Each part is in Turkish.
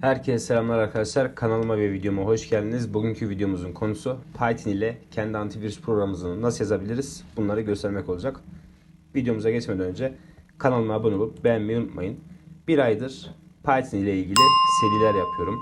Herkese selamlar arkadaşlar. Kanalıma ve videoma hoş geldiniz. Bugünkü videomuzun konusu Python ile kendi antivirüs programımızı nasıl yazabiliriz? Bunları göstermek olacak. Videomuza geçmeden önce kanalıma abone olup beğenmeyi unutmayın. Bir aydır Python ile ilgili seriler yapıyorum.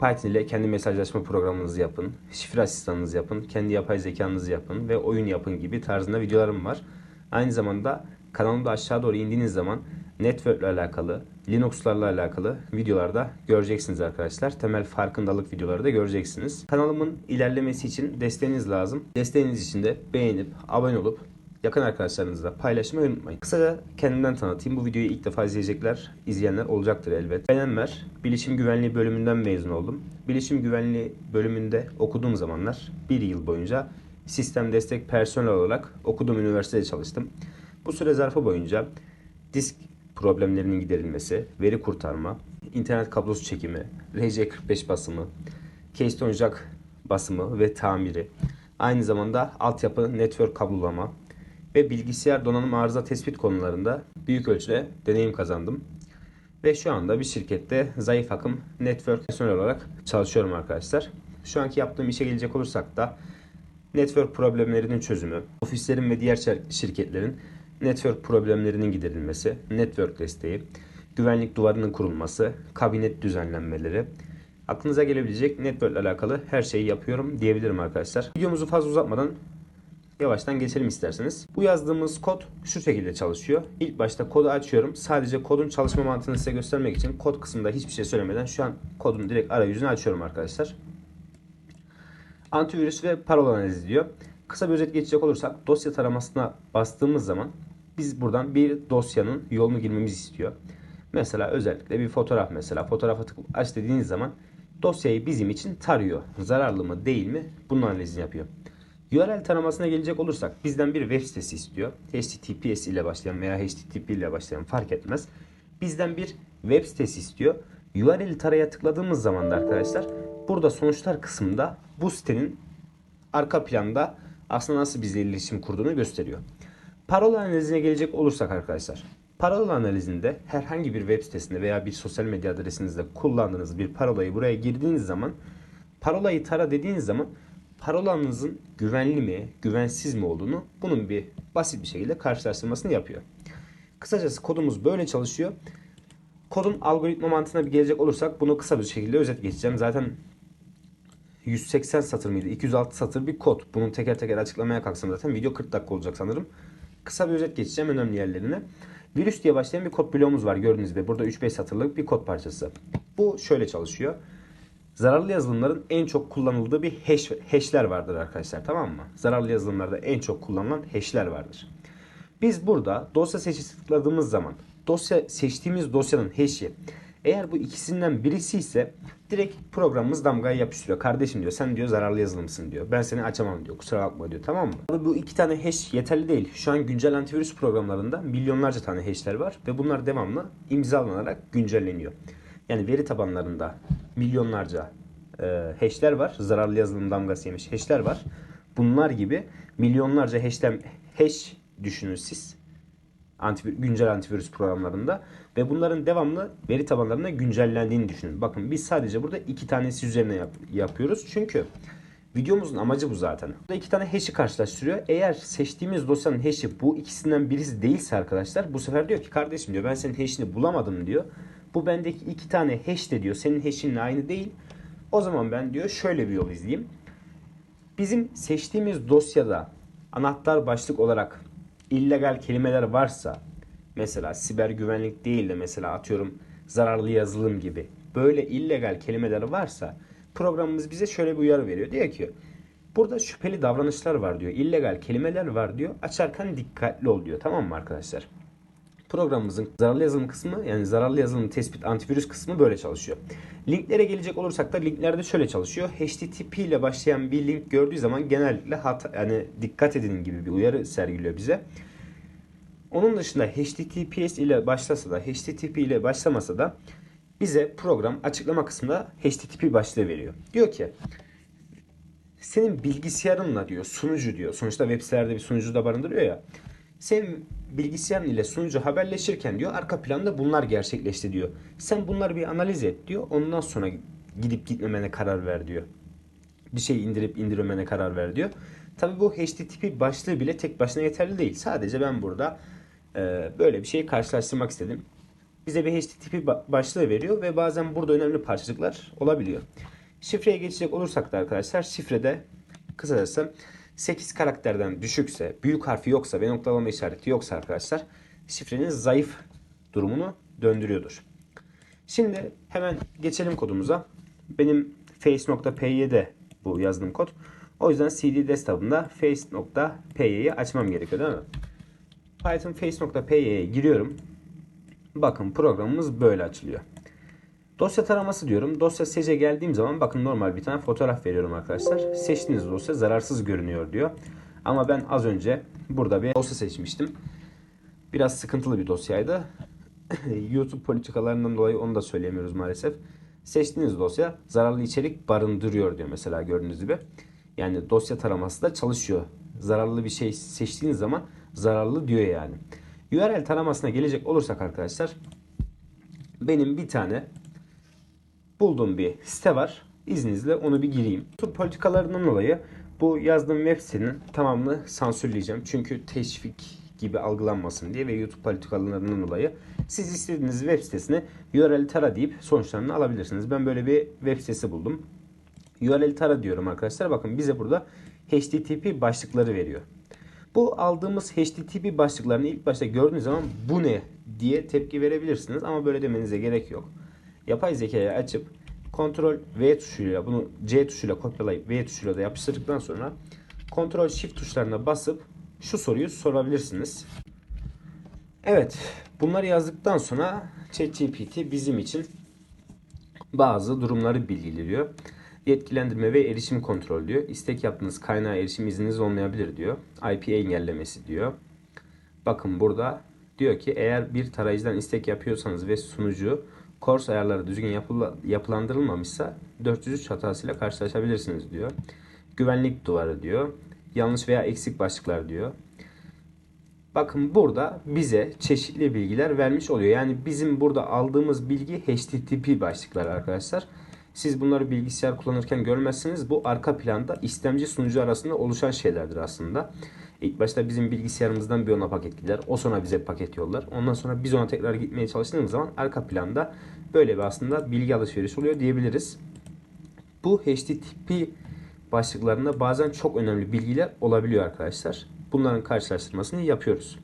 Python ile kendi mesajlaşma programınızı yapın, şifre asistanınızı yapın, kendi yapay zekanızı yapın ve oyun yapın gibi tarzında videolarım var. Aynı zamanda kanalımda aşağı doğru indiğiniz zaman network alakalı, Linux'larla alakalı videolarda göreceksiniz arkadaşlar. Temel farkındalık videoları da göreceksiniz. Kanalımın ilerlemesi için desteğiniz lazım. Desteğiniz için de beğenip, abone olup yakın arkadaşlarınızla paylaşmayı unutmayın. Kısaca kendimden tanıtayım. Bu videoyu ilk defa izleyecekler, izleyenler olacaktır elbet. Ben Enver, Bilişim Güvenliği bölümünden mezun oldum. Bilişim Güvenliği bölümünde okuduğum zamanlar bir yıl boyunca sistem destek personel olarak okuduğum üniversitede çalıştım. Bu süre zarfı boyunca disk problemlerinin giderilmesi, veri kurtarma, internet kablosu çekimi, RJ45 basımı, Keystone Jack basımı ve tamiri, aynı zamanda altyapı network kablolama ve bilgisayar donanım arıza tespit konularında büyük ölçüde deneyim kazandım. Ve şu anda bir şirkette zayıf akım network personel olarak çalışıyorum arkadaşlar. Şu anki yaptığım işe gelecek olursak da network problemlerinin çözümü, ofislerin ve diğer şir- şirketlerin network problemlerinin giderilmesi, network desteği, güvenlik duvarının kurulması, kabinet düzenlenmeleri, aklınıza gelebilecek network ile alakalı her şeyi yapıyorum diyebilirim arkadaşlar. Videomuzu fazla uzatmadan yavaştan geçelim isterseniz. Bu yazdığımız kod şu şekilde çalışıyor. İlk başta kodu açıyorum. Sadece kodun çalışma mantığını size göstermek için kod kısmında hiçbir şey söylemeden şu an kodun direkt arayüzünü açıyorum arkadaşlar. Antivirüs ve parola analizi diyor. Kısa bir özet geçecek olursak dosya taramasına bastığımız zaman biz buradan bir dosyanın yolunu girmemizi istiyor. Mesela özellikle bir fotoğraf mesela fotoğrafa tıklayıp aç dediğiniz zaman dosyayı bizim için tarıyor. Zararlı mı değil mi bunun analizini yapıyor. URL taramasına gelecek olursak bizden bir web sitesi istiyor. HTTPS ile başlayan veya HTTP ile başlayan fark etmez. Bizden bir web sitesi istiyor. URL taraya tıkladığımız zaman da arkadaşlar burada sonuçlar kısmında bu sitenin arka planda aslında nasıl bizle iletişim kurduğunu gösteriyor. Parola analizine gelecek olursak arkadaşlar. Parola analizinde herhangi bir web sitesinde veya bir sosyal medya adresinizde kullandığınız bir parolayı buraya girdiğiniz zaman parolayı tara dediğiniz zaman parolanızın güvenli mi, güvensiz mi olduğunu bunun bir basit bir şekilde karşılaştırmasını yapıyor. Kısacası kodumuz böyle çalışıyor. Kodun algoritma mantığına bir gelecek olursak bunu kısa bir şekilde özet geçeceğim. Zaten 180 satır mıydı? 206 satır bir kod. Bunu teker teker açıklamaya kalksam zaten video 40 dakika olacak sanırım. Kısa bir özet geçeceğim önemli yerlerine. Virüs diye başlayan bir kod bloğumuz var gördüğünüz gibi. Burada 3-5 satırlık bir kod parçası. Bu şöyle çalışıyor. Zararlı yazılımların en çok kullanıldığı bir hash, hash'ler vardır arkadaşlar tamam mı? Zararlı yazılımlarda en çok kullanılan hash'ler vardır. Biz burada dosya seçisi tıkladığımız zaman dosya seçtiğimiz dosyanın hash'i eğer bu ikisinden birisi ise direkt programımız damgayı yapıştırıyor. Kardeşim diyor sen diyor zararlı yazılımsın diyor. Ben seni açamam diyor. Kusura bakma diyor. Tamam mı? Tabii bu iki tane hash yeterli değil. Şu an güncel antivirüs programlarında milyonlarca tane hash'ler var ve bunlar devamlı imzalanarak güncelleniyor. Yani veri tabanlarında milyonlarca e, hash'ler var. Zararlı yazılım damgası yemiş hash'ler var. Bunlar gibi milyonlarca hash'ten hash düşünün siz antivir, güncel antivirüs programlarında ve bunların devamlı veri tabanlarına güncellendiğini düşünün. Bakın biz sadece burada iki tanesi üzerine yap- yapıyoruz. Çünkü videomuzun amacı bu zaten. Burada iki tane hash'i karşılaştırıyor. Eğer seçtiğimiz dosyanın hash'i bu ikisinden birisi değilse arkadaşlar bu sefer diyor ki kardeşim diyor ben senin hash'ini bulamadım diyor. Bu bendeki iki tane hash de diyor senin hash'inle aynı değil. O zaman ben diyor şöyle bir yol izleyeyim. Bizim seçtiğimiz dosyada anahtar başlık olarak illegal kelimeler varsa mesela siber güvenlik değil de mesela atıyorum zararlı yazılım gibi böyle illegal kelimeler varsa programımız bize şöyle bir uyarı veriyor. Diyor ki burada şüpheli davranışlar var diyor. illegal kelimeler var diyor. Açarken dikkatli ol diyor. Tamam mı arkadaşlar? Programımızın zararlı yazılım kısmı yani zararlı yazılım tespit antivirüs kısmı böyle çalışıyor. Linklere gelecek olursak da linklerde şöyle çalışıyor. HTTP ile başlayan bir link gördüğü zaman genellikle hata yani dikkat edin gibi bir uyarı sergiliyor bize. Onun dışında HTTPS ile başlasa da HTTP ile başlamasa da bize program açıklama kısmında HTTP başlığı veriyor. Diyor ki senin bilgisayarınla diyor sunucu diyor. Sonuçta web sitelerde bir sunucu da barındırıyor ya. Senin bilgisayarın ile sunucu haberleşirken diyor arka planda bunlar gerçekleşti diyor. Sen bunları bir analiz et diyor. Ondan sonra gidip gitmemene karar ver diyor. Bir şey indirip indirmemene karar ver diyor. Tabi bu HTTP başlığı bile tek başına yeterli değil. Sadece ben burada e, böyle bir şeyi karşılaştırmak istedim. Bize bir HTTP ba- başlığı veriyor ve bazen burada önemli parçacıklar olabiliyor. Şifreye geçecek olursak da arkadaşlar şifrede kısacası 8 karakterden düşükse, büyük harfi yoksa ve noktalama işareti yoksa arkadaşlar şifrenin zayıf durumunu döndürüyordur. Şimdi hemen geçelim kodumuza. Benim face.py'de bu yazdığım kod. O yüzden cd desktop'ımda face.py'yi açmam gerekiyor değil mi? Python face.py'ye giriyorum. Bakın programımız böyle açılıyor. Dosya taraması diyorum. Dosya sece geldiğim zaman bakın normal bir tane fotoğraf veriyorum arkadaşlar. Seçtiğiniz dosya zararsız görünüyor diyor. Ama ben az önce burada bir dosya seçmiştim. Biraz sıkıntılı bir dosyaydı. YouTube politikalarından dolayı onu da söyleyemiyoruz maalesef. Seçtiğiniz dosya zararlı içerik barındırıyor diyor mesela gördüğünüz gibi. Yani dosya taraması da çalışıyor. Zararlı bir şey seçtiğiniz zaman zararlı diyor yani. URL taramasına gelecek olursak arkadaşlar benim bir tane bulduğum bir site var. İzninizle onu bir gireyim. YouTube politikalarından dolayı bu yazdığım web sitenin tamamını sansürleyeceğim. Çünkü teşvik gibi algılanmasın diye ve YouTube politikalarından dolayı siz istediğiniz web sitesine URL tara deyip sonuçlarını alabilirsiniz. Ben böyle bir web sitesi buldum. URL tara diyorum arkadaşlar. Bakın bize burada HTTP başlıkları veriyor. Bu aldığımız HTTP başlıklarını ilk başta gördüğünüz zaman bu ne diye tepki verebilirsiniz ama böyle demenize gerek yok. Yapay zekayı açıp Ctrl V tuşuyla bunu C tuşuyla kopyalayıp V tuşuyla da yapıştırdıktan sonra Ctrl Shift tuşlarına basıp şu soruyu sorabilirsiniz. Evet, bunları yazdıktan sonra ChatGPT bizim için bazı durumları bilgileniyor. Yetkilendirme ve erişim kontrol diyor. İstek yaptığınız kaynağa erişim izniniz olmayabilir diyor. IP engellemesi diyor. Bakın burada diyor ki eğer bir tarayıcıdan istek yapıyorsanız ve sunucu Kors ayarları düzgün yapıla, yapılandırılmamışsa 403 hatasıyla karşılaşabilirsiniz diyor. Güvenlik duvarı diyor. Yanlış veya eksik başlıklar diyor. Bakın burada bize çeşitli bilgiler vermiş oluyor. Yani bizim burada aldığımız bilgi HTTP başlıkları arkadaşlar. Siz bunları bilgisayar kullanırken görmezsiniz. Bu arka planda istemci sunucu arasında oluşan şeylerdir aslında. İlk başta bizim bilgisayarımızdan bir ona paket gider. O sonra bize paket yollar. Ondan sonra biz ona tekrar gitmeye çalıştığımız zaman arka planda böyle bir aslında bilgi alışverişi oluyor diyebiliriz. Bu HTTP başlıklarında bazen çok önemli bilgiler olabiliyor arkadaşlar. Bunların karşılaştırmasını yapıyoruz.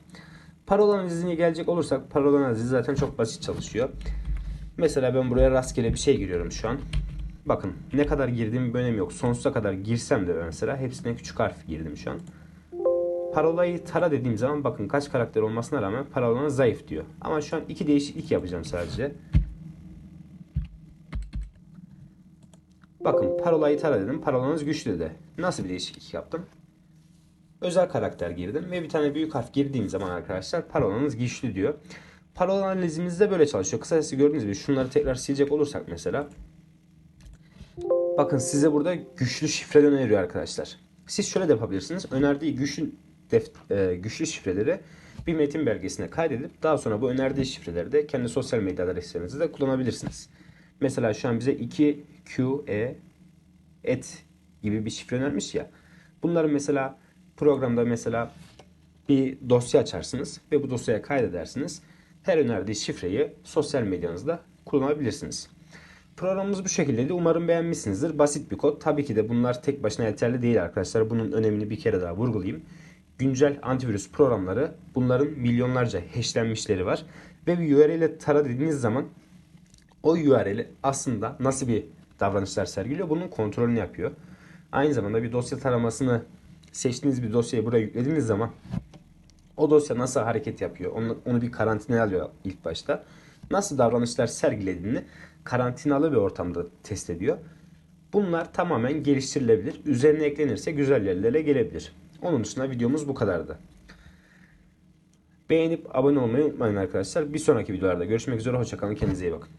Parola analizine gelecek olursak parola analizi zaten çok basit çalışıyor. Mesela ben buraya rastgele bir şey giriyorum şu an. Bakın ne kadar girdiğim bir önemi yok. Sonsuza kadar girsem de mesela hepsine küçük harf girdim şu an. Parolayı tara dediğim zaman bakın kaç karakter olmasına rağmen parolanın zayıf diyor. Ama şu an iki değişiklik yapacağım sadece. Bakın parolayı tara dedim. Parolanız güçlü de. Nasıl bir değişiklik yaptım? Özel karakter girdim ve bir tane büyük harf girdiğim zaman arkadaşlar parolanız güçlü diyor. Parola analizimiz de böyle çalışıyor. Kısacası gördüğünüz gibi şunları tekrar silecek olursak mesela. Bakın size burada güçlü şifre öneriyor arkadaşlar. Siz şöyle de yapabilirsiniz. Önerdiği güçlü def- e, güçlü şifreleri bir metin belgesine kaydedip daha sonra bu önerdiği şifreleri de kendi sosyal medya adreslerinizde de kullanabilirsiniz. Mesela şu an bize 2QE et gibi bir şifre önermiş ya. Bunları mesela programda mesela bir dosya açarsınız ve bu dosyaya kaydedersiniz. Her önerdiği şifreyi sosyal medyanızda kullanabilirsiniz. Programımız bu şekildeydi. Umarım beğenmişsinizdir. Basit bir kod. Tabii ki de bunlar tek başına yeterli değil arkadaşlar. Bunun önemini bir kere daha vurgulayayım. Güncel antivirüs programları bunların milyonlarca hashlenmişleri var. Ve bir URL ile tara dediğiniz zaman o URL aslında nasıl bir davranışlar sergiliyor bunun kontrolünü yapıyor. Aynı zamanda bir dosya taramasını seçtiğiniz bir dosyayı buraya yüklediğiniz zaman o dosya nasıl hareket yapıyor onu, onu bir karantinaya alıyor ilk başta. Nasıl davranışlar sergilediğini karantinalı bir ortamda test ediyor. Bunlar tamamen geliştirilebilir. Üzerine eklenirse güzel yerlere gelebilir. Onun dışında videomuz bu kadardı. Beğenip abone olmayı unutmayın arkadaşlar. Bir sonraki videolarda görüşmek üzere. Hoşçakalın. Kendinize iyi bakın.